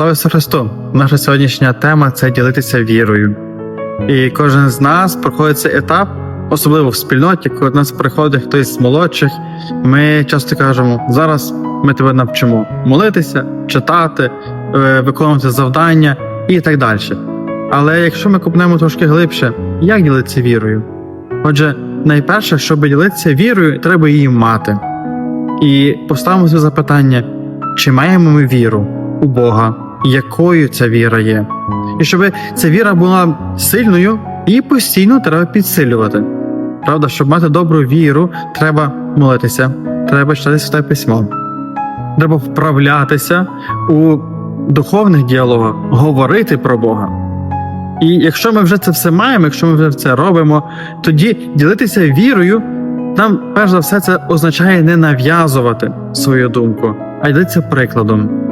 Слава Ісусу Христу! Наша сьогоднішня тема це ділитися вірою. І кожен з нас проходить цей етап, особливо в спільноті, коли до нас приходить хтось з молодших. Ми часто кажемо: зараз ми тебе навчимо молитися, читати, е, виконувати завдання і так далі. Але якщо ми купнемо трошки глибше, як ділитися вірою? Отже, найперше, щоб ділитися вірою, треба її мати. І поставимо собі запитання, чи маємо ми віру у Бога, якою ця віра є. І щоб ця віра була сильною, її постійно треба підсилювати. Правда, щоб мати добру віру, треба молитися, треба читати святе письмо, треба вправлятися у духовних діалогах, говорити про Бога. І якщо ми вже це все маємо, якщо ми вже це робимо, тоді ділитися вірою нам, перш за все, це означає не нав'язувати свою думку, а ділитися прикладом.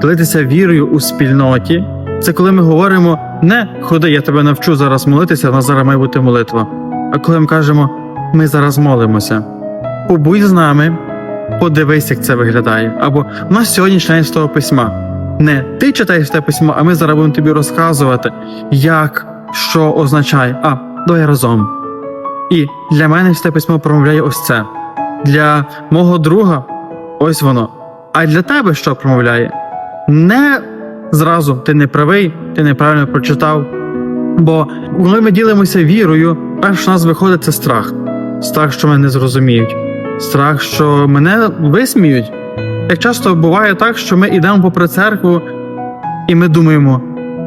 Ділитися вірою у спільноті це коли ми говоримо не ходи, я тебе навчу зараз молитися, в зараз має бути молитва. А коли ми кажемо, ми зараз молимося, побудь з нами, подивись, як це виглядає. Або в нас сьогодні читання з того письма. Не ти читаєш те письмо, а ми зараз будемо тобі розказувати, як що означає. А давай разом. І для мене це письмо промовляє ось це. Для мого друга ось воно. А для тебе що промовляє? Не зразу ти не правий, ти неправильно прочитав. Бо коли ми ділимося вірою, перш у нас виходить це страх. Страх, що мене не зрозуміють, страх, що мене висміють. Як часто буває так, що ми йдемо попри церкву, і ми думаємо,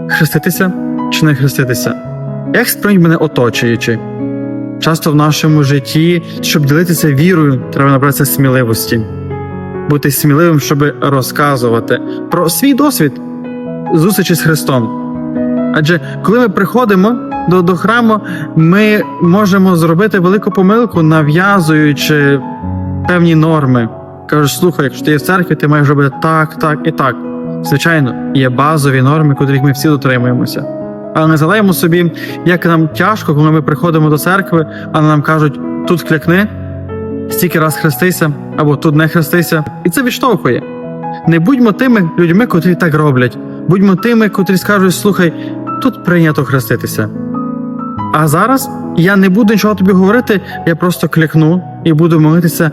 хреститися чи не хреститися? Як сприймуть мене оточуючи? Часто в нашому житті, щоб ділитися вірою, треба набратися сміливості, бути сміливим, щоб розказувати про свій досвід зустрічі з Христом. Адже коли ми приходимо до, до храму, ми можемо зробити велику помилку, нав'язуючи певні норми. Кажуть, слухай, якщо ти є в церкві, ти маєш робити так, так і так. Звичайно, є базові норми, котрих ми всі дотримуємося. Але не згадаємо собі, як нам тяжко, коли ми приходимо до церкви, а нам кажуть, тут клякни, стільки раз хрестися, або тут не хрестися, і це відштовхує. Не будьмо тими людьми, котрі так роблять. Будьмо тими, котрі скажуть, слухай, тут прийнято хреститися. А зараз я не буду нічого тобі говорити, я просто клякну і буду молитися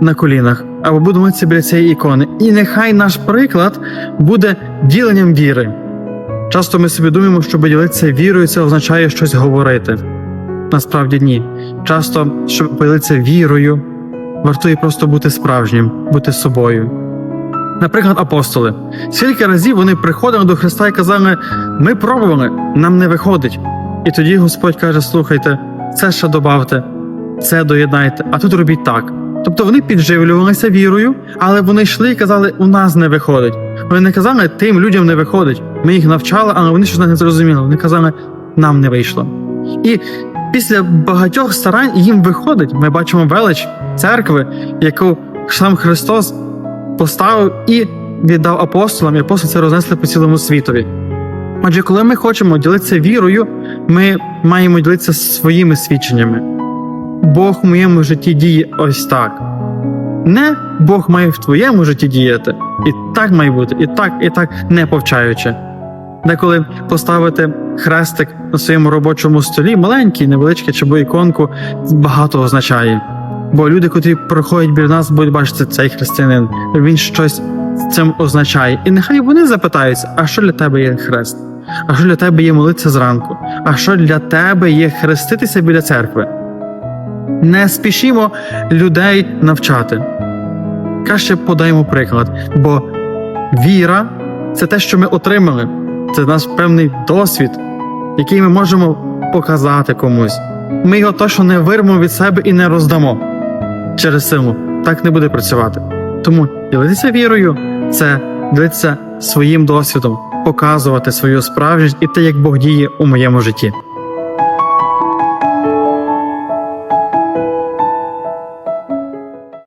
на колінах, або буду молитися біля цієї ікони. І нехай наш приклад буде діленням віри. Часто ми собі думаємо, що ділитися вірою, це означає щось говорити. Насправді ні. Часто, щоб поділитися вірою, вартує просто бути справжнім, бути собою. Наприклад, апостоли. Скільки разів вони приходили до Христа і казали: ми пробували, нам не виходить. І тоді Господь каже: слухайте, це ще добавте, це доєднайте, а тут робіть так. Тобто вони підживлювалися вірою, але вони йшли і казали, у нас не виходить. Вони не казали, тим людям не виходить. Ми їх навчали, але вони щось не зрозуміли. Вони казали, нам не вийшло. І після багатьох старань їм виходить. Ми бачимо велич церкви, яку сам Христос поставив і віддав апостолам, і апостоли це рознесли по цілому світові. Отже, коли ми хочемо ділитися вірою, ми маємо ділитися своїми свідченнями. Бог в моєму житті діє ось так. Не Бог має в твоєму житті діяти. І так має бути, і так, і так, не повчаючи. Деколи поставити хрестик на своєму робочому столі, маленький, невеличкий чи іконку, багато означає. Бо люди, котрі проходять біля нас, будуть бачити цей християнин, він щось цим означає. І нехай вони запитаються, а що для тебе є хрест? А що для тебе є молитися зранку? А що для тебе є хреститися біля церкви? Не спішімо людей навчати. Краще подаємо приклад, бо віра це те, що ми отримали, це наш певний досвід, який ми можемо показати комусь. Ми його точно не вирвемо від себе і не роздамо через силу. Так не буде працювати. Тому ділитися вірою це ділитися своїм досвідом, показувати свою справжність і те, як Бог діє у моєму житті.